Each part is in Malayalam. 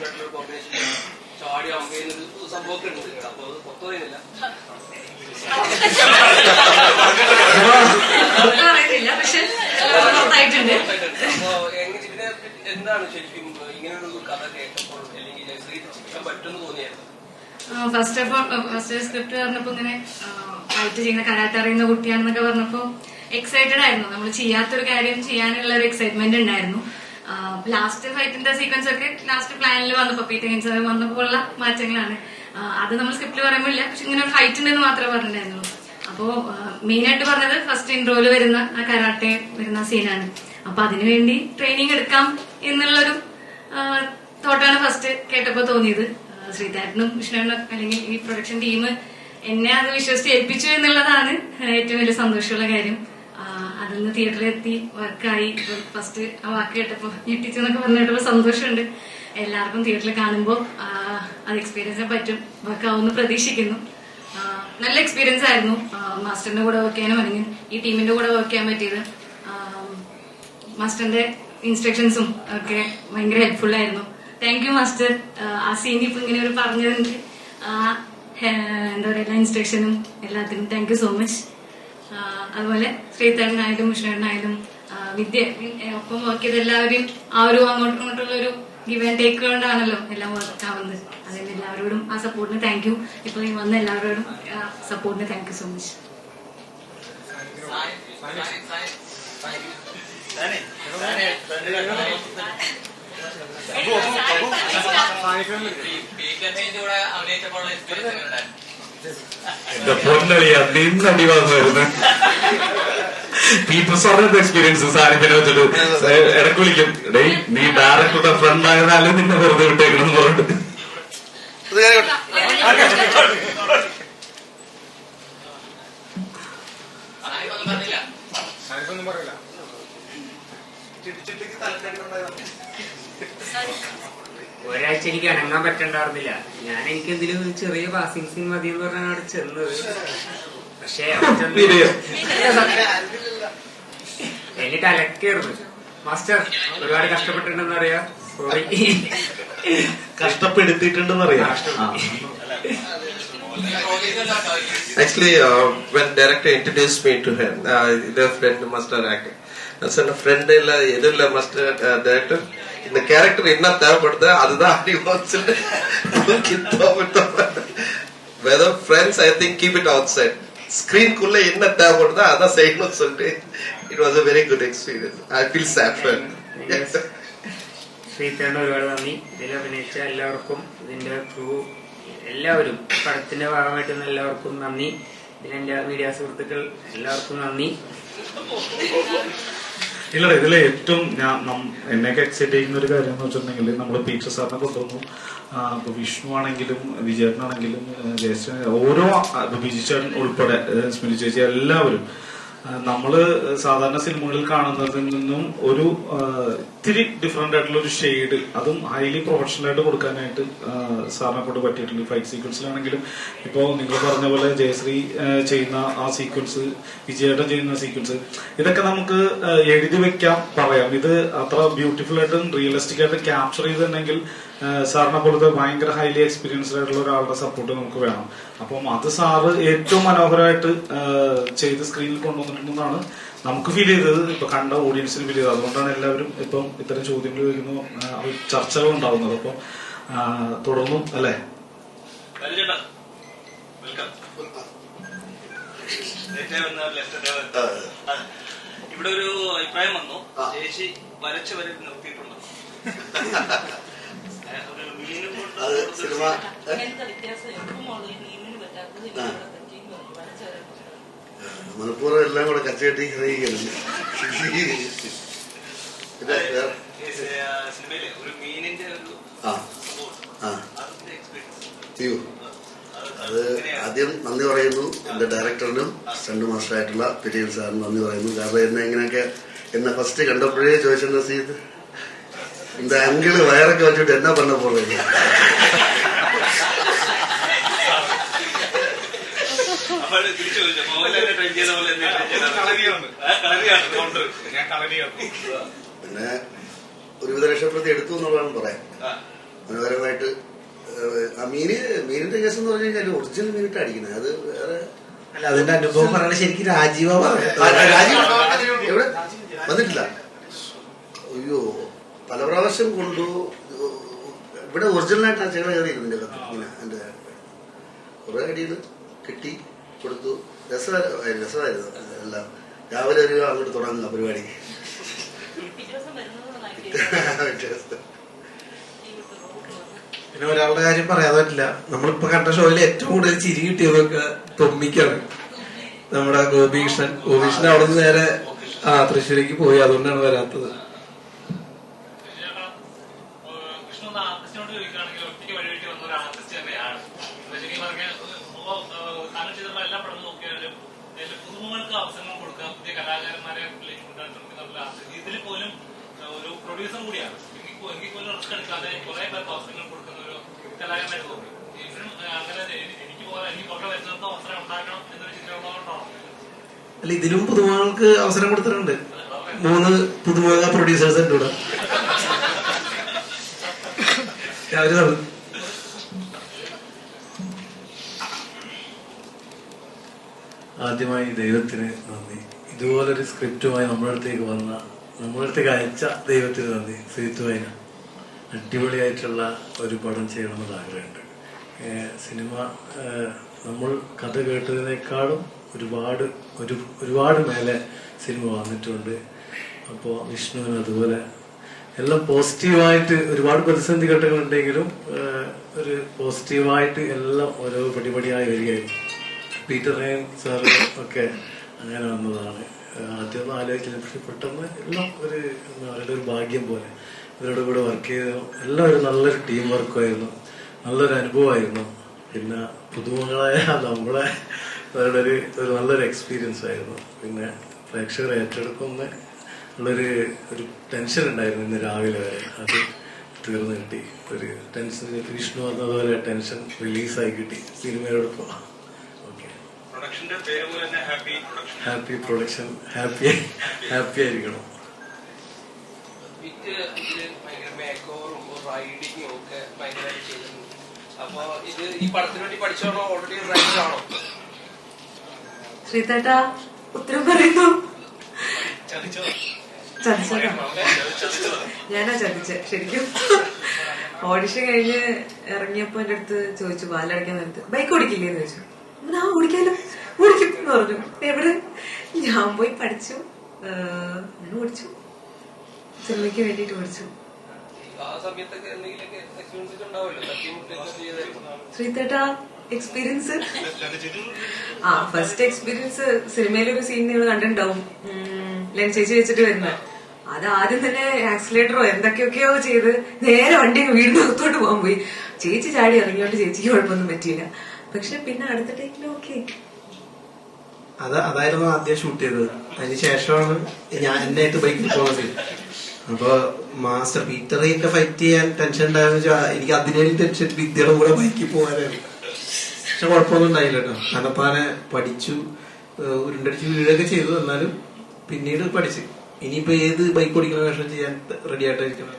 ആയിട്ടുള്ള ഒരു കോമ്പിനേഷൻ ചാടി അമ്പയുന്നൊരു സംഭവമൊക്കെ ഉണ്ട് അപ്പൊ അത് പുറത്തു പറയുന്നില്ല എന്താണ് ശരിക്കും ഇങ്ങനെ ഒരു കഥ കേട്ടപ്പോൾ അല്ലെങ്കിൽ ജയശ്രീ ചെയ്യാൻ പറ്റുമെന്ന് തോന്നിയായിരുന്നു? First of all first script പറഞ്ഞപ്പോ ഇങ്ങനെ ആയിട്ട് ചെയ്യുന്ന കരാട്ടെ അറിയുന്ന കുട്ടിയാണെന്നൊക്കെ പറഞ്ഞപ്പോ എക്സൈറ്റഡ് ആയിരുന്നു. നമ്മൾ ചെയ്യാത്തൊരു കാര്യം ചെയ്യാനുള്ള ഒരു എക്സൈറ്റ്മെന്റ് ഉണ്ടായിരുന്നു. ലാസ്റ്റ് ഫൈറ്റിന്റെ സീക്വൻസ് ഒക്കെ ലാസ്റ്റ് പ്ലാനിൽ വന്നപ്പോ പി ടി വന്നപ്പോൾ മാറ്റങ്ങളാണ്. അത് നമ്മൾ സ്ക്രിപ്റ്റിൽ പറയുമ്പോൾ ഇല്ല. പക്ഷെ ഇങ്ങനെ ഒരു ഫൈറ്റ് ഉണ്ടെന്ന് മാത്രമേ പറഞ്ഞിട്ടുണ്ടായിരുന്നുള്ളൂ. അപ്പോ മെയിൻ ആയിട്ട് പറഞ്ഞത് ഫസ്റ്റ് ഇൻട്രോയിൽ വരുന്ന ആ കരാട്ടെ വരുന്ന സീനാണ് അപ്പൊ അതിനുവേണ്ടി ട്രെയിനിങ് എടുക്കാം എന്നുള്ളൊരു തോട്ടാണ് ഫസ്റ്റ് കേട്ടപ്പോ തോന്നിയത്. ശ്രീധാരനും വിഷ്ണുവിനും അല്ലെങ്കിൽ ഈ പ്രൊഡക്ഷൻ ടീം എന്നെ അത് വിശ്വസിച്ച് ഏൽപ്പിച്ചു എന്നുള്ളതാണ് ഏറ്റവും വലിയ സന്തോഷമുള്ള കാര്യം. അതിന്ന് തിയേറ്ററിൽ എത്തി വർക്കായി ഫസ്റ്റ് ആ വാക്ക് കേട്ടപ്പോ ഞെട്ടിച്ചു എന്നൊക്കെ പറഞ്ഞിട്ടുള്ള സന്തോഷമുണ്ട്. എല്ലാവർക്കും തിയേറ്ററിൽ കാണുമ്പോൾ അത് എക്സ്പീരിയൻസ് ചെയ്യാൻ പറ്റും. വർക്കാവുമെന്ന് പ്രതീക്ഷിക്കുന്നു. നല്ല എക്സ്പീരിയൻസ് ആയിരുന്നു. മാസ്റ്ററിന്റെ കൂടെ വർക്ക് ചെയ്യാനും അല്ലെങ്കിൽ ഈ ടീമിന്റെ കൂടെ വർക്ക് ചെയ്യാൻ പറ്റിയത്. മാസ്റ്ററിന്റെ ഇൻസ്ട്രക്ഷൻസും ഒക്കെ ഭയങ്കര ഹെൽപ്ഫുൾ ആയിരുന്നു. താങ്ക് യു മാസ്റ്റർ ആ, സീൻ ഇപ്പൊ ഇങ്ങനെ ഒരു പറഞ്ഞതിന്റെ എന്താ പറയുക എല്ലാ ഇൻസ്ട്രക്ഷനും എല്ലാത്തിനും താങ്ക് യു സോ മച്ച് അതുപോലെ ശ്രീധരനായാലും വിഷ്ണുനായാലും വിദ്യ ഒപ്പം വർക്ക് ചെയ്ത എല്ലാവരും ആ ഒരു അങ്ങോട്ടും ഇങ്ങോട്ടുള്ള ഒരു ഗിവ് ആൻഡ് ടേക്ക് കൊണ്ടാണല്ലോ എല്ലാം വർക്ക് ആവുന്നത്. അതിന് എല്ലാവരോടും ആ സപ്പോർട്ടിന് താങ്ക് യു ഇപ്പൊ നീ വന്ന എല്ലാവരോടും സപ്പോർട്ടിന് താങ്ക് യു സോ മച്ച് എന്റെ പൊന്നളിയ നിന്ന് അടി വന്നു പീപ്പിൾ സാറിന്റെ എക്സ്പീരിയൻസ് സാരിപ്പിനെ വെച്ചിട്ട് ഇടയ്ക്ക് വിളിക്കും. ഡേയ് നീ ഡയറക്ടറുടെ ഫ്രണ്ട് ആയതാലും നിന്നെ വെറുതെ വിട്ടേക്കണം പറഞ്ഞിട്ട്. ഇത് കേൾക്കട്ടെ. ഒരാഴ്ച എനിക്ക് അനങ്ങാൻ പറ്റണ്ടായിരുന്നില്ല. ഞാൻ എനിക്ക് എന്തെങ്കിലും ഒരു ചെറിയ പാസിംഗ് സീൻ മതി എന്ന് പറഞ്ഞാണ് അവിടെ ചെന്നത്. പക്ഷേ എനിക്ക് അലക്കായിരുന്നു മാസ്റ്റർ ഒരുപാട് കഷ്ടപ്പെട്ടിട്ടുണ്ടെന്ന് അറിയാം സോറി കഷ്ടപ്പെടുത്തിയിട്ടുണ്ടെന്നറിയാം Actually, uh, when director introduced me to him, uh, the friend master acting. நான் சொன்ன ஃப்ரெண்ட் இல்ல எது இல்ல மாஸ்டர் டைரக்டர் இந்த கேரக்டர் என்ன தேவைப்படுதோ அதுதான் அடிவோம் சொல்லிட்டு weather friends I think keep it outside ஸ்கிரீன்குள்ள என்ன தேவைப்படுதோ அதான் செய்யணும்னு சொல்லிட்டு it was a very good experience I feel sad for ശ്രീധരന് ഒരുപാട് നന്ദി ഇതിൽ അഭിനയിച്ച എല്ലാവർക്കും ഇതിന്റെ ക്രൂ എല്ലാവരും പടത്തിന്റെ ഭാഗമായിട്ട് നിന്ന എല്ലാവർക്കും നന്ദി ഇതിലെന്റെ മീഡിയ സുഹൃത്തുക്കൾ എല്ലാവർക്കും നന്ദി ഇല്ലടാ ഇതിലെ ഏറ്റവും ഞാൻ എന്നെയൊക്കെ എക്സൈറ്റ് ചെയ്യുന്ന ഒരു കാര്യം എന്ന് വെച്ചിട്ടുണ്ടെങ്കിൽ നമ്മൾ പീക്ഷ സാറിനെ കൊണ്ടുവന്നു. ഇപ്പൊ വിഷ്ണു ആണെങ്കിലും വിജയേട്ടനാണെങ്കിലും ജയശ്രീ ഓരോ ആ, ഇപ്പൊ ബിജു ചേട്ടൻ ഉൾപ്പെടെ സ്മിതി ചേച്ചി എല്ലാവരും നമ്മൾ സാധാരണ സിനിമകളിൽ കാണുന്നതിൽ നിന്നും ഒരു ഇത്തിരി ഡിഫറെന്റ് ആയിട്ടുള്ള ഒരു ഷെയ്ഡ് അതും ഹൈലി പ്രൊഫഷണൽ ആയിട്ട് കൊടുക്കാനായിട്ട് സാറിനെ കൊണ്ട് പറ്റിയിട്ടുണ്ട്. ഫൈറ്റ് സീക്വൻസിലാണെങ്കിലും ഇപ്പോ നിങ്ങൾ പറഞ്ഞ പോലെ ജയശ്രീ ചെയ്യുന്ന ആ സീക്വൻസ് വിജയേട്ടൻ ചെയ്യുന്ന സീക്വൻസ് ഇതൊക്കെ നമുക്ക് എഴുതി വെക്കാം പറയാം. ഇത് അത്ര ബ്യൂട്ടിഫുൾ ആയിട്ടും റിയലിസ്റ്റിക് ആയിട്ട് ക്യാപ്ചർ ചെയ്തിട്ടുണ്ടെങ്കിൽ സാറിനെ പോലത്തെ ഭയങ്കര ഹൈലി എക്സ്പീരിയൻസ്ഡ് ആയിട്ടുള്ള ഒരാളുടെ സപ്പോർട്ട് നമുക്ക് വേണം. അപ്പം അത് സാറ് ഏറ്റവും മനോഹരമായിട്ട് ചെയ്ത് സ്ക്രീനിൽ കൊണ്ടുവന്നിട്ടുണ്ടെന്നാണ് നമുക്ക് ഫീൽ ചെയ്തത്. ഇപ്പൊ കണ്ട ഓഡിയൻസിന് ഫീൽ ചെയ്തത്. അതുകൊണ്ടാണ് എല്ലാവരും ഇപ്പം ഇത്തരം ചോദ്യങ്ങൾ വരുന്നു ചർച്ചകൾ ഉണ്ടാവുന്നത്. അപ്പം തുടർന്നു തുടർന്നും അല്ലെ? ഇവിടെ ഒരു അഭിപ്രായം വന്നു. ചേച്ചി വരച്ച് വരെ നിർത്തിയിട്ടുണ്ടോ അത് സിനിമ മലപ്പുറം എല്ലാം കൂടെ കച്ചകെട്ടി ഗ്രഹിക്കുന്നുണ്ട് ആ ആ അത് ആദ്യം നന്ദി പറയുന്നു. എന്റെ ഡയറക്ടറിനും സ്റ്റണ്ട് മാസ്റ്ററായിട്ടുള്ള പിരിയൻ സാറിന് നന്ദി പറയുന്നു. കാരണം എന്നെ ഇങ്ങനെയൊക്കെ എന്നെ ഫസ്റ്റ് കണ്ടപ്പോഴേ ചോദിച്ചെന്താ എന്താ അങ്കിൾ വയറൊക്കെ വെച്ചിട്ട് എന്നാ പറഞ്ഞ പോലെ ട്രെയിൻ ചെയ്ത പോലെ എന്നെ. കളരിയാണ്. കൗണ്ടർ ഞാൻ കളരിയാണ്. പിന്നെ ഒരുവിധ രക്ഷപ്പെടുത്തി എടുത്തു എന്നുള്ളതാണ് പറയാം ആ. മനോഹരമായിട്ട് ആ മീന് മീനിന്റെ കേസ് എന്ന് പറഞ്ഞു കഴിഞ്ഞാൽ ഒറിജിനൽ മീനിട്ട് അടിക്കുന്നത്. അത് വേറെ അല്ല അതിന്റെ അനുഭവം പറയണ ശരിക്കും രാജീവ രാജീവ് എവിടെ? വന്നിട്ടില്ല. അയ്യോ പല പ്രാവശ്യം കൊണ്ടു ഇവിടെ ഒറിജിനലായിട്ട് ആ ഇങ്ങനെ എന്റെ കുറെ അടിയിൽ കിട്ടി കൊടുത്തു. രസമായിരുന്നു എല്ലാം രാവിലെ ഒരു അങ്ങോട്ട് തുടങ്ങുക പരിപാടി. പിന്നെ ഒരാളുടെ കാര്യം പറയാതെ പറ്റില്ല. നമ്മളിപ്പോ കണ്ട ഷോയിൽ ഏറ്റവും കൂടുതൽ ചിരി കിട്ടിയതൊക്കെ തൊമ്മിക്കാണ്. നമ്മുടെ ഗോപികൃഷ്ണൻ. ഗോപികൃഷ്ണൻ അവിടെ നിന്ന് നേരെ ആ തൃശ്ശൂരേക്ക് പോയി. അതുകൊണ്ടാണ് വരാത്തത്. പുതുമുകൾക്ക് അവസരങ്ങൾ കൊടുക്കുക പുതിയ കലാകാരന്മാരെ കൊണ്ടുവരാൻ ശ്രമിക്കുന്ന ഇതിൽ പോലും ഒരു പ്രൊഡ്യൂസർ കൂടിയാണ്. എനിക്ക് പോലും റിസ്ക് എടുക്കാതെ കുറെ പേർക്ക് അവസരങ്ങൾ കൊടുക്കുന്ന ഒരു കലാകാരനായിട്ട് തോന്നി. അങ്ങനെ എനിക്ക് പോലെ എനിക്ക് അവസരം ഉണ്ടാക്കണം എന്നൊരു അല്ല ഇതിലും പുതുമകൾക്ക് അവസരം കൊടുത്തിട്ടുണ്ട്. മൂന്ന് പുതുമുഖ പ്രൊഡ്യൂസേഴ്സ് ഉണ്ട് ഇവിടെ. അവർ ആദ്യമായി ദൈവത്തിന് നന്ദി. ഇതുപോലൊരു സ്ക്രിപ്റ്റുമായി നമ്മുടെ അടുത്തേക്ക് വന്ന നമ്മുടെ അടുത്തേക്ക് അയച്ച ദൈവത്തിന് നന്ദി. സീത്തുവൈന അടിപൊളിയായിട്ടുള്ള ഒരു പടം ചെയ്യണമെന്ന് ആഗ്രഹമുണ്ട്. സിനിമ നമ്മൾ കഥ കേട്ടതിനേക്കാളും ഒരുപാട് ഒരു ഒരുപാട് മേലെ സിനിമ വന്നിട്ടുണ്ട്. അപ്പോൾ വിഷ്ണുവിന് അതുപോലെ എല്ലാം പോസിറ്റീവായിട്ട് ഒരുപാട് പ്രതിസന്ധി ഘട്ടങ്ങളുണ്ടെങ്കിലും ഒരു പോസിറ്റീവായിട്ട് എല്ലാം ഓരോ പടിപടിയായി വരികയായിരുന്നു. പീറ്റർ സാറ് ഒക്കെ അങ്ങനെ വന്നതാണ്. ആദ്യമൊന്നും ആലോചിച്ചില്ല പക്ഷെ പെട്ടെന്ന് എല്ലാം ഒരു എന്താ പറയുക ഒരു ഭാഗ്യം പോലെ. ഇവരുടെ കൂടെ വർക്ക് ചെയ്ത എല്ലാം ഒരു നല്ലൊരു ടീം വർക്കുമായിരുന്നു നല്ലൊരു അനുഭവമായിരുന്നു. പിന്നെ പുതുമകളായ നമ്മളെ അവരുടെ ഒരു ഒരു നല്ലൊരു എക്സ്പീരിയൻസ് ആയിരുന്നു. പിന്നെ പ്രേക്ഷകർ ഏറ്റെടുക്കുന്ന ഉള്ളൊരു ഒരു ടെൻഷൻ ഉണ്ടായിരുന്നു ഇന്ന് രാവിലെ വരെ. അത് തീർന്നു കിട്ടി. ഒരു ടെൻഷൻ വിഷ്ണു പറഞ്ഞതുപോലെ ടെൻഷൻ റിലീസായി കിട്ടി. സിനിമയോടൊപ്പം ഓക്കെ പ്രൊഡക്ഷന്റെ പേര് പോലെ തന്നെ happy production happy production happy happy ആയിരിക്കണം. ശ്രീതേട്ടാ ഉത്തരം പറയുന്നു. ഞാനാ ചതിച്ച ശരിക്കും. ഓഡിഷൻ കഴിഞ്ഞ് ഇറങ്ങിയപ്പോ എന്റെ അടുത്ത് ചോദിച്ചു പാലടയ്ക്കാൻ നേരത്ത്. ബൈക്ക് ഓടിക്കില്ലേന്ന് ചോദിച്ചു. ആ ഞാൻ ഓടിക്കാലോ. ഓടിക്കും എന്ന് പറഞ്ഞു. എവിടെ ഞാൻ പോയി പഠിച്ചു. അങ്ങനെ ഓടിച്ചു സിനിമയ്ക്ക് വേണ്ടിയിട്ട് ഓടിച്ചു ശ്രീതേട്ടാ എക്സ്പീരിയൻസ് ആ ഫസ്റ്റ് എക്സ്പീരിയൻസ് സിനിമയിലൊരു സീൻ നിങ്ങൾ കണ്ടിട്ടുണ്ടാവും. ലെൻസ് ചേച്ചി വെച്ചിട്ട് വരുന്നത്. അത് ആദ്യം തന്നെ ആക്സിലേറ്ററോ എന്തൊക്കെയൊക്കെയോ ചെയ്ത് നേരെ വണ്ടി വീടിന് അകത്തോട്ട് പോകാൻ പോയി. ചേച്ചി ചാടി ഇറങ്ങിയോണ്ട് ചേച്ചിക്ക് കുഴപ്പമൊന്നും പറ്റിയില്ല. പക്ഷെ പിന്നെ അടുത്ത ടൈമിൽ ഓക്കെ അത് അതായിരുന്നു ആദ്യം ഷൂട്ട് ചെയ്തത്. അതിന് ശേഷമാണ് ഞാൻ എന്നെ ആയിട്ട് ബൈക്കിൽ പോകുന്നത് അപ്പൊ മാസ്റ്റർ പീറ്ററെയൊക്കെ ഫൈറ്റ് ചെയ്യാൻ ടെൻഷൻ ഉണ്ടായെന്ന് വെച്ചാൽ എനിക്ക് അതിനേലും ടെൻഷൻ വിദ്യയുടെ കൂടെ ബൈക്കിൽ പോകാനായിരുന്നു. പക്ഷെ കുഴപ്പമൊന്നും ഉണ്ടായില്ല കേട്ടോ. തനപ്പാനെ പഠിച്ചു ഉരുണ്ടടിച്ച് വീഴൊക്കെ ചെയ്തു. എന്നാലും പിന്നീട് പഠിച്ചു. ഇനിയിപ്പോ ഏത് ബൈക്ക് ഓടിക്കുന്ന വേഷം ചെയ്യാൻ റെഡി ആയിട്ടായിരിക്കണം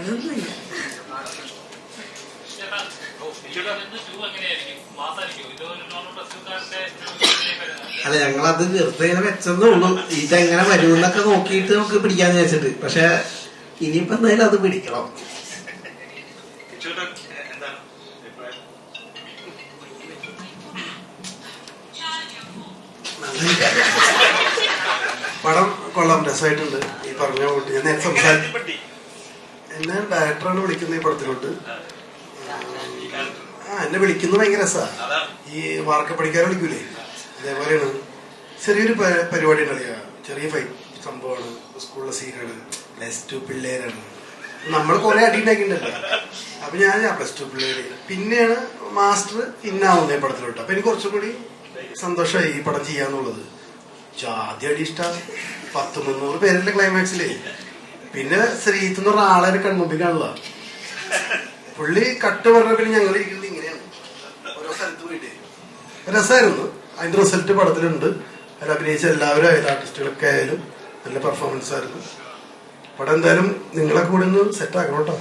അതൊന്നുമില്ല. അല്ല ഞങ്ങളത് വെറുതെ വെച്ചെന്നേ ഉള്ളൂ. ഇതെങ്ങനെ വരുമെന്നൊക്കെ നോക്കിയിട്ട് നമുക്ക് പിടിക്കാന്ന് വെച്ചിട്ട് പക്ഷെ ഇനിയിപ്പോ എന്തായാലും അത് പിടിക്കണം. പടം കൊള്ളാം രസമായിട്ടുണ്ട്. ഈ പറഞ്ഞ കൂട്ടി ഞാൻ നേരത്തെ സംസാരിച്ചു. എന്നെ ഡയറക്ടറാണ് വിളിക്കുന്നത് ഈ പടത്തിലോട്ട്. എന്നെ വിളിക്കുന്നത് ഭയങ്കര രസാ. ഈ വാർക്ക പഠിക്കാൻ വിളിക്കൂലേ? അതേപോലെയാണ് ചെറിയൊരു പരിപാടി ഉണ്ടല്ലോ ചെറിയ ഫൈറ്റ് സംഭവമാണ്. സ്കൂളിലെ സീനാണ് പ്ലസ് ടു പിള്ളേരാണ്. നമ്മൾ കുറെ അടി ഉണ്ടാക്കിയിട്ടുണ്ടല്ലോ അപ്പൊ ഞാൻ പ്ലസ് ടു പിള്ളേര്. പിന്നെയാണ് മാസ്റ്റർ ഇന്നാവുന്നത് ഈ പടത്തിലോട്ട്. അപ്പൊ എനിക്ക് കുറച്ചും കൂടി സന്തോഷമായി ഈ പടം ചെയ്യാന്നുള്ളത്. ജാതി അടി ഇഷ്ട. പത്ത് മുന്നൂറ് പേരുടെ ക്ലൈമാക്സിലേ പിന്നെ ശ്രീത്ത് എന്ന് പറഞ്ഞ ആളെ കൺമുമ്പിൽ കാണില്ല പുള്ളി കട്ട് പറഞ്ഞ പിന്നെ ഞങ്ങൾ ഇരിക്കുന്നത് സ്ഥലത്ത് പോയിട്ടേ. രസമായിരുന്നു അതിന്റെ റിസൾട്ട് പടത്തിലുണ്ട്. അതിൽ അഭിനയിച്ച എല്ലാവരും ആയാലും ആർട്ടിസ്റ്റുകളൊക്കെ ആയാലും നല്ല പെർഫോമൻസ് ആയിരുന്നു. പടം എന്തായാലും നിങ്ങളെ കൂടെ ഒന്ന് സെറ്റ് ആക്കണം കേട്ടോ.